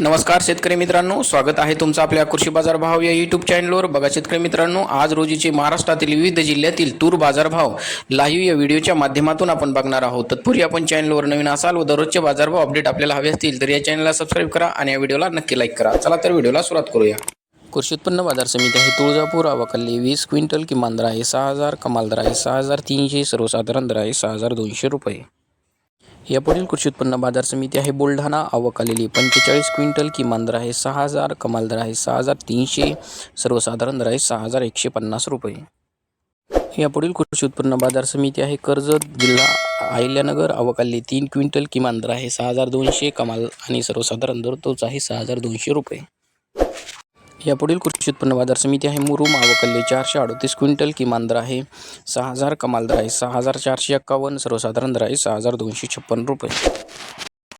नमस्कार शेतकरी मित्रांनो स्वागत आहे तुमचं आपल्या कृषी बाजार भाव या युट्यूब चॅनलवर बघा शेतकरी मित्रांनो आज रोजीचे महाराष्ट्रातील विविध जिल्ह्यातील तूर बाजारभाव लाईव्ह या व्हिडिओच्या माध्यमातून आपण बघणार आहोत. तत्पूर्वी आपण चॅनलवर नवीन असाल व दररोजचे बाजारभाव अपडेट आपल्याला हवे असतील तर या चॅनलला सबस्क्राईब करा आणि या व्हिडिओला नक्की लाईक करा. चला तर व्हिडिओला सुरुवात करूया. कृषी उत्पन्न बाजार समिती आहे तुळजापूर अवाकल्ली वीस क्विंटल किमान दर आहे सहा हजार कमाल दर आहे सहा हजार तीनशे सर्वसाधारण दर आहे सहा हजार दोनशे रुपये. यापुढील कृषी उत्पन्न बाजार समिती आहे बुलढाणा. आवक आलेली पंचेचाळीस क्विंटल. किमान दर आहे सहा हजार. कमाल दर आहे सहा हजार तीनशे. सर्वसाधारण दर आहे सहा हजार एकशे पन्नास रुपये. यापुढील कृषी उत्पन्न बाजार समिती आहे कर्जत जिल्हा अहिल्यानगर. आवकाली तीन क्विंटल. किमान दर आहे सहा हजार दोनशे. कमाल आणि सर्वसाधारण दर तोच आहे सहा हजार दोनशे रुपये. यापुढील कृषी उत्पन्न बाजार समिती आहे. मुरुम आवकल्ले चारशे अडतीस क्विंटल किमान दर आहे. सहा हजार कमाल दर आहे. सहा हजार चारशे एक्कावन्न सर्वसाधारण दर आहे. सहा हजार दोनशे छप्पन रुपये.